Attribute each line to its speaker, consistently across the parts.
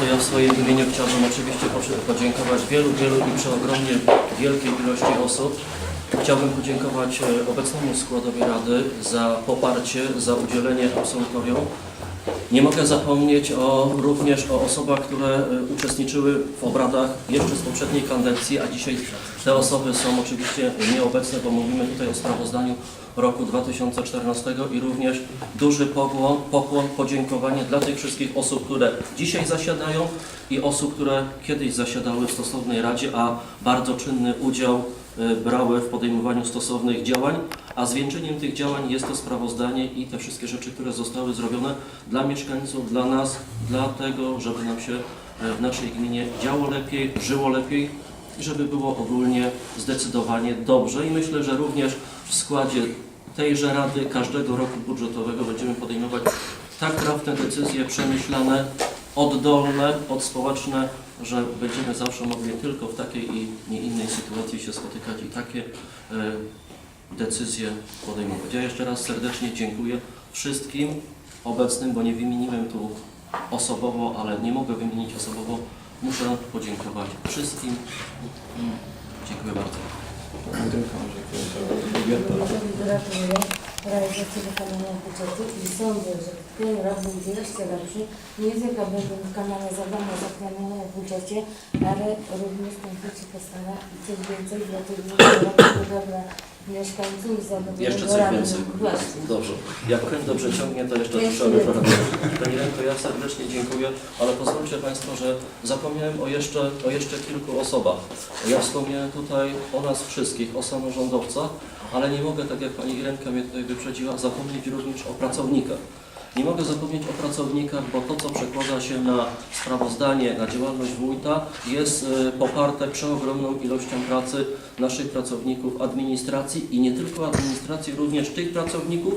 Speaker 1: Państwa, ja w swoim imieniu chciałbym oczywiście podziękować wielu, wielu i przeogromnie wielkiej ilości osób. Chciałbym podziękować e, obecnemu składowi Rady za poparcie, za udzielenie absolutorium. Nie mogę zapomnieć o, również o osobach, które e, uczestniczyły w obradach jeszcze z poprzedniej kadencji, a dzisiaj te osoby są oczywiście nieobecne, bo mówimy tutaj o sprawozdaniu roku 2014 i również duży pokłon, pokłon, podziękowanie dla tych wszystkich osób, które dzisiaj zasiadają i osób, które kiedyś zasiadały w stosownej radzie, a bardzo czynny udział brały w podejmowaniu stosownych działań, a zwieńczeniem tych działań jest to sprawozdanie i te wszystkie rzeczy, które zostały zrobione dla mieszkańców, dla nas, dlatego, żeby nam się e, w naszej gminie działo lepiej, żyło lepiej i żeby było ogólnie zdecydowanie dobrze. I myślę, że również w składzie tejże Rady każdego roku budżetowego będziemy podejmować tak trafne decyzje, przemyślane, oddolne, odspołeczne, że będziemy zawsze mogli tylko w takiej i nie innej sytuacji się spotykać i takie e, decyzje podejmować. Ja jeszcze raz serdecznie dziękuję wszystkim obecnym, bo nie wymieniłem tu osobowo, ale nie mogę wymienić osobowo. Muszę podziękować wszystkim. Dziękuję bardzo.
Speaker 2: Gratuluję. Realizacji wykonania budżetu i sądzę, że ten rok będzie jeszcze lepszy. Nie tylko będą wykonane zadania zaplanowane w budżecie, ale również ten budżet postara i coś więcej dla tych ludzi, dla mieszkańców
Speaker 1: Jeszcze coś więcej.
Speaker 2: Właśnie.
Speaker 1: Dobrze. Jak kręg dobrze ciągnie, to jeszcze wypracować. Pani Renko, ja serdecznie dziękuję, ale pozwólcie Państwo, że zapomniałem o jeszcze, o jeszcze kilku osobach. Ja wspomniałem tutaj o nas wszystkich, o samorządowcach, ale nie mogę, tak jak Pani Irenka mnie tutaj wyprzedziła, zapomnieć również o pracownikach. Nie mogę zapomnieć o pracownikach, bo to, co przekłada się na sprawozdanie, na działalność wójta, jest e, poparte przeogromną ilością pracy naszych pracowników administracji i nie tylko administracji, również tych pracowników,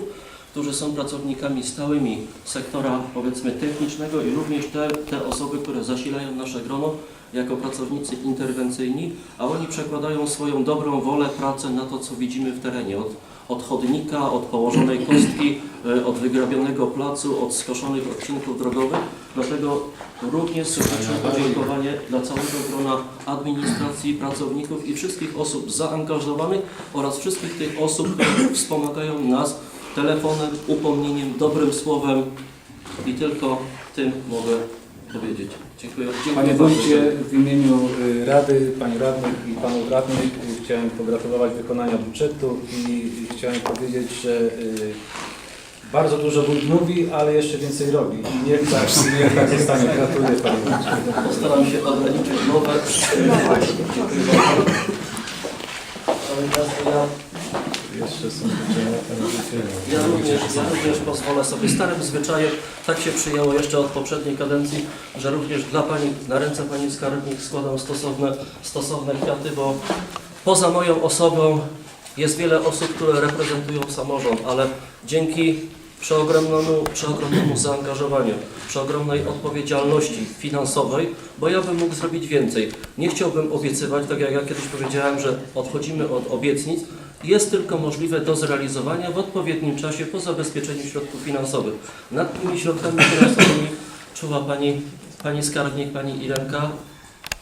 Speaker 1: którzy są pracownikami stałymi sektora powiedzmy technicznego i również te, te osoby, które zasilają nasze grono jako pracownicy interwencyjni, a oni przekładają swoją dobrą wolę, pracę na to, co widzimy w terenie. Od, od chodnika, od położonej kostki, e, od wygrabionego placu, od skoszonych odcinków drogowych. Dlatego również serdeczne podziękowanie dla całego grona administracji, pracowników i wszystkich osób zaangażowanych oraz wszystkich tych osób, które wspomagają nas telefonem, upomnieniem, dobrym słowem i tylko tym mogę powiedzieć. Dziękuję. Dziękuję
Speaker 3: Panie. Wójcie, w imieniu y, Rady, Pani Radnych i Panów Radnych y, chciałem pogratulować wykonania budżetu i chciałem powiedzieć, że y, bardzo dużo Wójt mówi, ale jeszcze więcej robi. I niech tak, niech tak zostanie. Gratuluję Panie.
Speaker 1: Postaram się ograniczyć mowę. Dziękuję bardzo. Szanowni Państwo, ja
Speaker 3: Jeszcze są.
Speaker 1: Ja również, ja również pozwolę sobie starym zwyczajem, tak się przyjęło jeszcze od poprzedniej kadencji, że również dla Pani, na ręce Pani Skarbnik składam stosowne, stosowne kwiaty, bo poza moją osobą jest wiele osób, które reprezentują samorząd, ale dzięki przeogromnemu, przeogromnemu zaangażowaniu, przeogromnej odpowiedzialności finansowej, bo ja bym mógł zrobić więcej. Nie chciałbym obiecywać, tak jak ja kiedyś powiedziałem, że odchodzimy od obietnic, jest tylko możliwe do zrealizowania w odpowiednim czasie po zabezpieczeniu środków finansowych. Nad tymi środkami finansowymi czuwa Pani, Pani Skarbnik, Pani Irenka,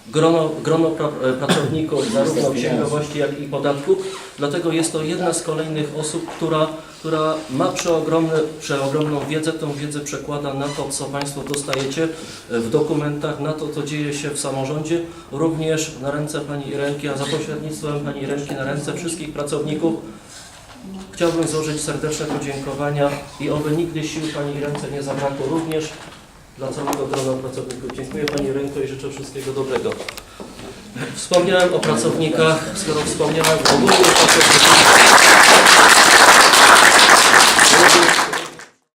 Speaker 1: grono, grono pra, e, pracowników zarówno księgowości, jak i podatków. Dlatego jest to jedna z kolejnych osób, która, która ma przeogromne, przeogromną wiedzę. Tą wiedzę przekłada na to, co Państwo dostajecie e, w dokumentach, na to, co dzieje się w samorządzie. Również na ręce Pani Irenki, a za pośrednictwem Pani Irenki na ręce wszystkich pracowników Chciałbym złożyć serdeczne podziękowania i oby nigdy sił Pani ręce nie zabrakło również dla całego grona pracowników. Dziękuję Pani Ręko i życzę wszystkiego dobrego. Wspomniałem o pracownikach, skoro wspomniałem o ogólnych pracownikach.